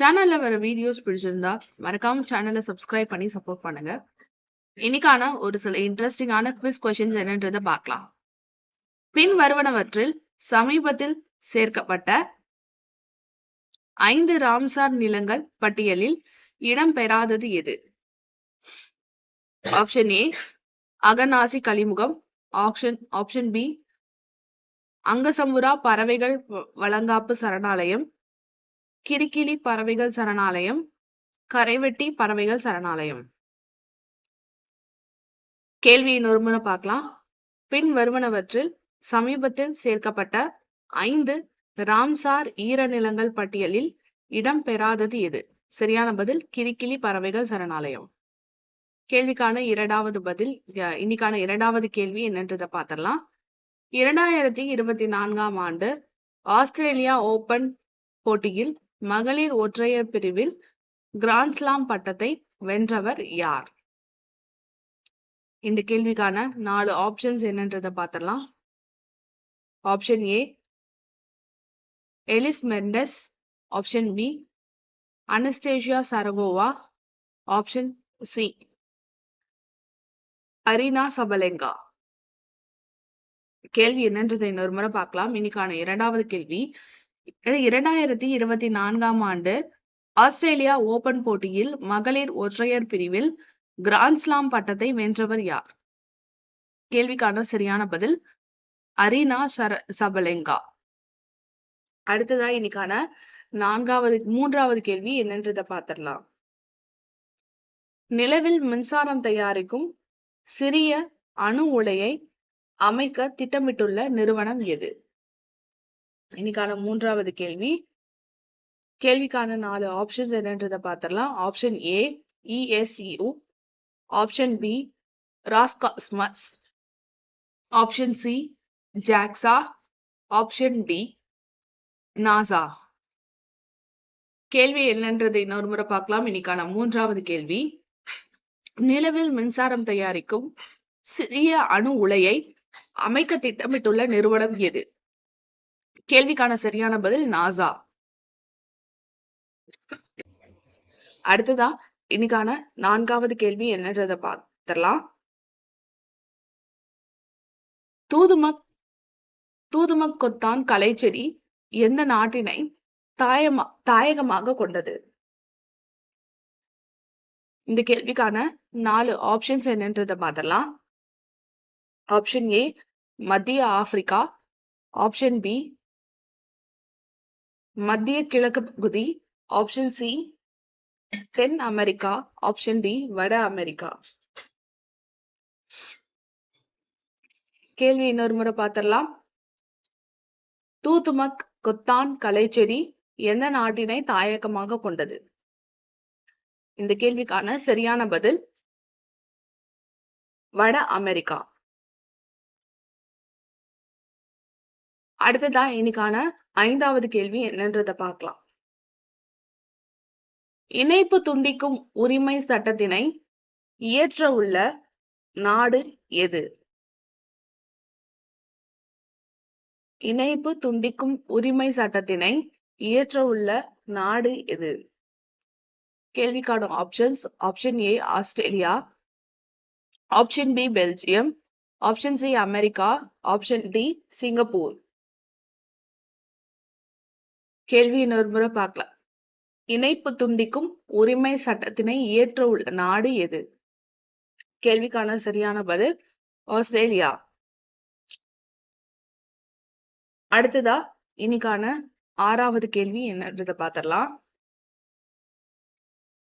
சேனல்ல வர வீடியோஸ் பிடிச்சிருந்தா மறக்காம சேனலை சப்ஸ்கிரைப் பண்ணி சப்போர்ட் பண்ணுங்க. இன்னைக்கான ஒரு சில இன்ட்ரெஸ்டிங்கான குவிஸ் கொஷின்ஸ் என்னன்றதை பார்க்கலாம். பின் வருவனவற்றில் சமீபத்தில் சேர்க்கப்பட்ட ஐந்து ராம்சார் நிலங்கள் பட்டியலில் இடம்பெறாதது எது? ஆப்ஷன் ஏ அகநாசி கலிமுகம் ஆப்ஷன் ஆப்ஷன் பி அங்கசம்புரா பறவைகள் வ- வளங்காப்பு சரணாலயம். கிரிக்கிலி பறவைகள் சரணாலயம் கரைவெட்டி பறவைகள் சரணாலயம். கேள்வியை ஒருமுறை பார்க்கலாம். பின் வருவனவற்றில் சமீபத்தில் சேர்க்கப்பட்ட ஐந்து ராம்சார் ஈரநிலங்கள் பட்டியலில் இடம்பெறாதது எது? சரியான பதில் கிரிக்கிலி பறவைகள் சரணாலயம். கேள்விக்கான இரண்டாவது பதில் இன்னைக்கான இரண்டாவது கேள்வி என்னன்றதை பார்த்துடலாம். இரண்டாயிரத்தி இருபத்தி நான்காம் ஆண்டு ஆஸ்திரேலியா ஓபன் போட்டியில் மகளிர் ஒற்றையர் பிரிவில் கிராண்ட்ஸ்லாம் பட்டத்தை வென்றவர் யார்? இந்த கேள்விக்கான நாலு ஆப்ஷன்ஸ் என்னன்றதை பார்த்தலாம் option A Elise Mertens option B Anastasia சரகோவா option C Aryna Sabalenka கேள்வி என்னன்றதை இன்னொரு முறை பார்க்கலாம். இன்னைக்கான இரண்டாவது கேள்வி இரண்டாயிரத்தி இருபத்தி நான்காம் ஆண்டு ஆஸ்திரேலியா ஓபன் போட்டியில் மகளிர் ஒற்றையர் பிரிவில் கிராண்ட்ஸ்லாம் பட்டத்தை வென்றவர் யார்? கேள்விக்கான சரியான பதில் அரினா சர சபலெங்கா. அடுத்ததா இன்னைக்கான நான்காவது மூன்றாவது கேள்வி என்னன்றதை பார்த்திடலாம் நிலவில் மின்சாரம் தயாரிக்கும் சிறிய அணு உலையை அமைக்க திட்டமிட்டுள்ள நிறுவனம் எது? இன்னைக்கான மூன்றாவது கேள்வி. கேள்விக்கான நாலு ஆப்ஷன்ஸ் என்னன்றதை பார்த்துடலாம். Option A இஎஸ்இயூ option B Roscosmos option C JAXA option D NASA கேள்வி என்னன்றதை இன்னொரு முறை பார்க்கலாம். இன்னைக்கான மூன்றாவது கேள்வி. நிலவில் மின்சாரம் தயாரிக்கும் சிறிய அணு உலையை அமைக்க திட்டமிட்டுள்ள நிறுவனம் எது? கேள்விக்கான சரியான பதில் நாசா. அடுத்ததா இன்னைக்கான நான்காவது கேள்வி என்னன்றதை பார்த்துடலாம் தூதுமக் தூதுமக் கொத்தான் கலைச்செடி எந்த நாட்டினை தாயமா தாயகமாக கொண்டது? இந்த கேள்விக்கான நாலு ஆப்ஷன்ஸ் என்னன்றதை பார்த்தலாம் ஆப்ஷன் ஏ மத்திய ஆப்பிரிக்கா. ஆப்ஷன் பி மத்திய கிழக்கு பகுதி ஆப்ஷன் சி தென் அமெரிக்கா ஆப்ஷன் டி வட அமெரிக்கா. கேள்வி இன்னொரு முறை பார்த்திடலாம். தூத்துமக் கொத்தான் கலைச்செடி எந்த நாட்டினை தாயகமாக கொண்டது? இந்த கேள்விக்கான சரியான பதில் வட அமெரிக்கா. அடுத்ததா இன்னைக்கான ஐந்தாவது கேள்வி என்னன்றதை பார்க்கலாம். இணைப்பு துண்டிக்கும் உரிமை சட்டத்தினை இயற்ற உள்ள நாடு எது? இணைப்பு துண்டிக்கும் உரிமை சட்டத்தினை இயற்ற உள்ள நாடு எது? கேள்விக்கான options option A Australia. Option B Belgium. Option C America. Option D Singapore. கேள்வி இன்னொரு முறை பார்க்கலாம். இணைப்பு துண்டிக்கும் உரிமை சட்டத்தினை இயற்ற உள்ள நாடு எது? கேள்விக்கான சரியான பதில் ஆஸ்திரேலியா. அடுத்ததா இன்னைக்கான ஆறாவது கேள்வி என்னன்றதை பார்த்துடலாம்.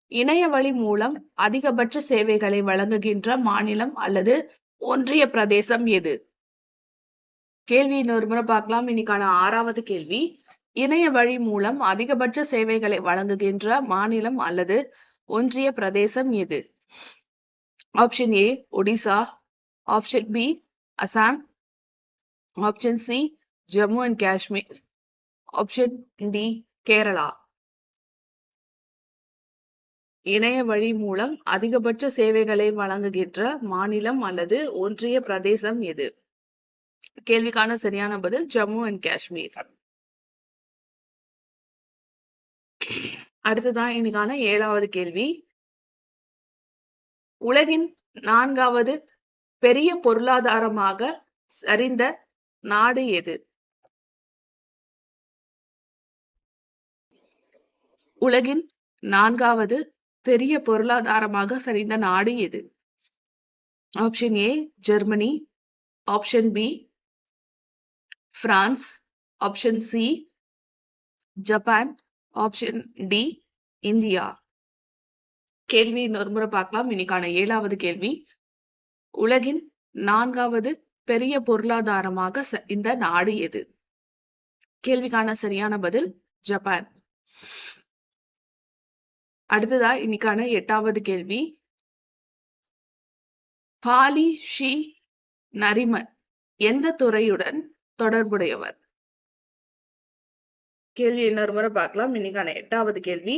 இணைய வழி மூலம் அதிகபட்ச சேவைகளை வழங்குகின்ற மாநிலம் அல்லது ஒன்றிய பிரதேசம் எது? கேள்வி இன்னொரு முறை பார்க்கலாம். இன்னைக்கான ஆறாவது கேள்வி இணைய வழி மூலம் அதிகபட்ச சேவைகளை வழங்குகின்ற மாநிலம் அல்லது ஒன்றிய பிரதேசம் எது? Option A Odisha option B Assam option C Jammu and Kashmir option D Kerala இணைய வழி மூலம் அதிகபட்ச சேவைகளை வழங்குகின்ற மாநிலம் அல்லது ஒன்றிய பிரதேசம் எது? கேள்விக்கான சரியான பதில் ஜம்மு அண்ட் காஷ்மீர் அடுத்ததான் இன்னைக்கான ஏழாவது கேள்வி. உலகின் நான்காவது பெரிய பொருளாதாரமாக சரிந்த நாடு எது? உலகின் நான்காவது பெரிய பொருளாதாரமாக சரிந்த நாடு எது? Option A Germany. Option B France. Option C Japan. Option D India கேள்வி இன்னொரு முறை பார்க்கலாம். இன்னைக்கான ஏழாவது கேள்வி. உலகின் நான்காவது பெரிய பொருளாதாரமாக இந்த நாடு எது? கேள்விக்கான சரியான பதில் ஜப்பான். அடுத்ததா இன்னைக்கான எட்டாவது கேள்வி. பாலி ஷி நரிமன் எந்த துறையுடன் தொடர்புடையவர்? கேள்வி இன்னொரு முறை பார்க்கலாம். இன்னைக்கான எட்டாவது கேள்வி.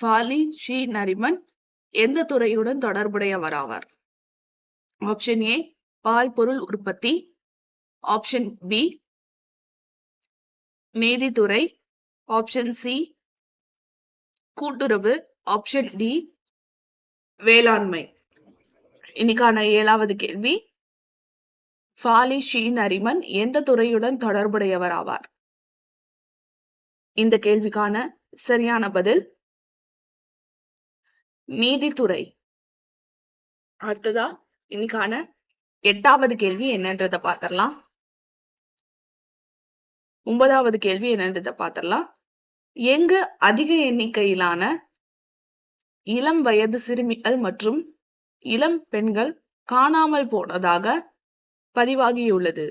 பாலி ஷி நரிமன் எந்த துறையுடன் தொடர்புடையவர் ஆவார்? ஆப்ஷன் ஏ பால் பொருள் உற்பத்தி. ஆப்ஷன் பி நீதித்துறை ஆப்ஷன் சி கூட்டுறவு. ஆப்ஷன் டி வேளாண்மை. இன்னைக்கான ஏழாவது கேள்வி. ஃபாலி ஷீன் அரிமன் எந்த துறையுடன் தொடர்புடையவர் ஆவார்? இந்த கேள்விக்கான சரியான பதில் நீதித்துறை. அடுத்ததா இன்னைக்கான எட்டாவது கேள்வி என்னன்றத பாத்திரலாம் ஒன்பதாவது கேள்வி என்னன்றத பாத்திரலாம் எங்கு அதிக எண்ணிக்கையிலான இளம் வயது சிறுமிகள் மற்றும் இளம் பெண்கள் காணாமல் போனதாக பதிவாகியுள்ளது.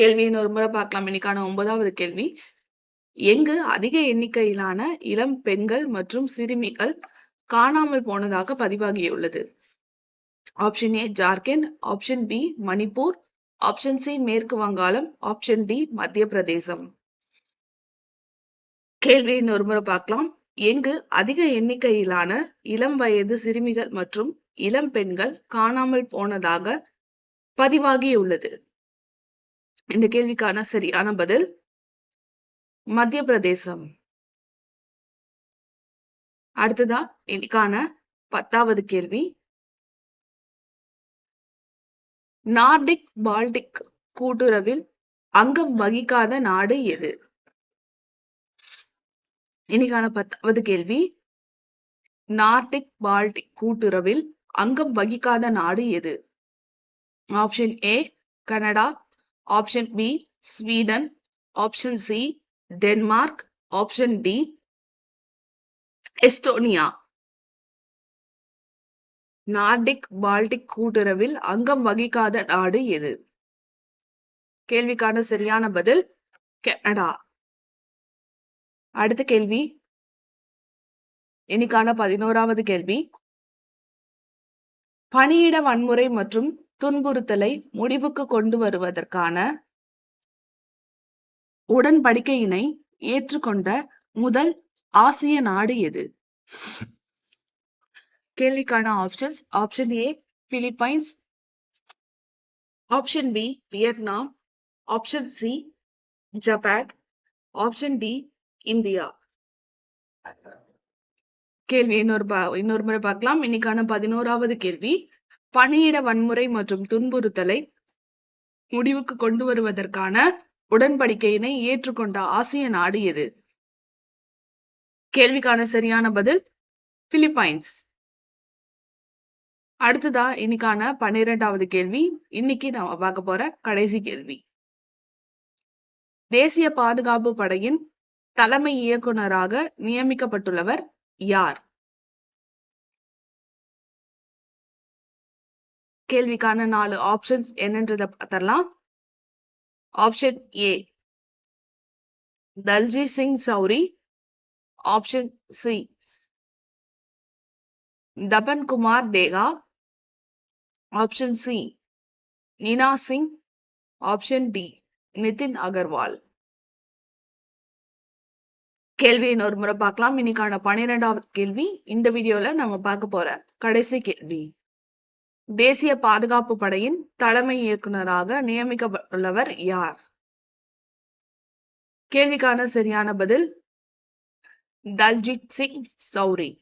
கேள்வியின் ஒரு முறை பார்க்கலாம். இன்னைக்கான ஒன்பதாவது கேள்வி. எங்கு அதிக எண்ணிக்கையிலான இளம் பெண்கள் மற்றும் சிறுமிகள் காணாமல் போனதாக பதிவாகியுள்ளது? Option A Jharkhand option B Manipur option C மேற்கு வங்காளம். ஆப்ஷன் டி மத்திய பிரதேசம். கேள்வியை ஒரு முறை பார்க்கலாம். எங்கு அதிக எண்ணிக்கையிலான இளம் வயது சிறுமிகள் மற்றும் இளம் பெண்கள் காணாமல் போனதாக பதிவாகியுள்ளது? இந்த கேள்விக்கான சரியான பதில் மத்திய பிரதேசம். அடுத்ததா இன்னைக்கான பத்தாவது கேள்வி. நார்டிக் பால்டிக் கூட்டுறவில் அங்கம் வகிக்காத நாடு எது? இன்னைக்கான பத்தாவது கேள்வி. நார்டிக் பால்டிக் கூட்டுறவில் அங்கம் வகிக்காத நாடு எது? Option A Canada option B Sweden option C Denmark option D Estonia Nordic Baltic கூட்டுறவில் அங்கம் வகிக்காத நாடு எது? கேள்விக்கான சரியான பதில் கனடா. அடுத்த கேள்வி. இன்னைக்கான பதினோராவது கேள்வி. பணியிட வன்முறை மற்றும் துன்புறுத்தலை முடிவுக்கு கொண்டு வருவதற்கான உடன்படிக்கையினை ஏற்றுக்கொண்ட முதல் ஆசிய நாடு எது? கேள்விக்கான options option A Philippines option B Vietnam option C Japan option D India கேள்வி இன்னொரு இன்னொரு முறை பார்க்கலாம். இன்னைக்கான பதினோராவது கேள்வி. பணியிட வன்முறை மற்றும் துன்புறுத்தலை முடிவுக்கு கொண்டு வருவதற்கான உடன்படிக்கையினை ஏற்றுக்கொண்ட ஆசிய நாடு எது? கேள்விக்கான சரியான பதில் பிலிப்பைன்ஸ். அடுத்ததா இன்னைக்கான பன்னிரெண்டாவது கேள்வி. இன்னைக்கு நான் பார்க்க போற கடைசி கேள்வி. தேசிய பாதுகாப்பு படையின் தலைமை இயக்குனராக நியமிக்கப்பட்டுள்ளவர் யார்? கேள்விக்கான நாலு ஆப்ஷன்ஸ் என்னன்றத பார்த்தரலாம் option A தல்ஜி Singh Chauri option C Tapan Kumar Dekha option C Neena Singh option D Nitin Agarwal கேள்வி இன்னொரு முறை பார்க்கலாம். இன்னைக்கான பன்னிரெண்டாவது கேள்வி. இந்த வீடியோல நம்ம பார்க்க போற கடைசி கேள்வி. தேசிய பாதுகாப்பு படையின் தலைமை இயக்குநராக நியமிக்கப்பட்டுள்ளவர் யார்? கேள்விக்கான சரியான பதில் தல்ஜித் சிங் சௌரி.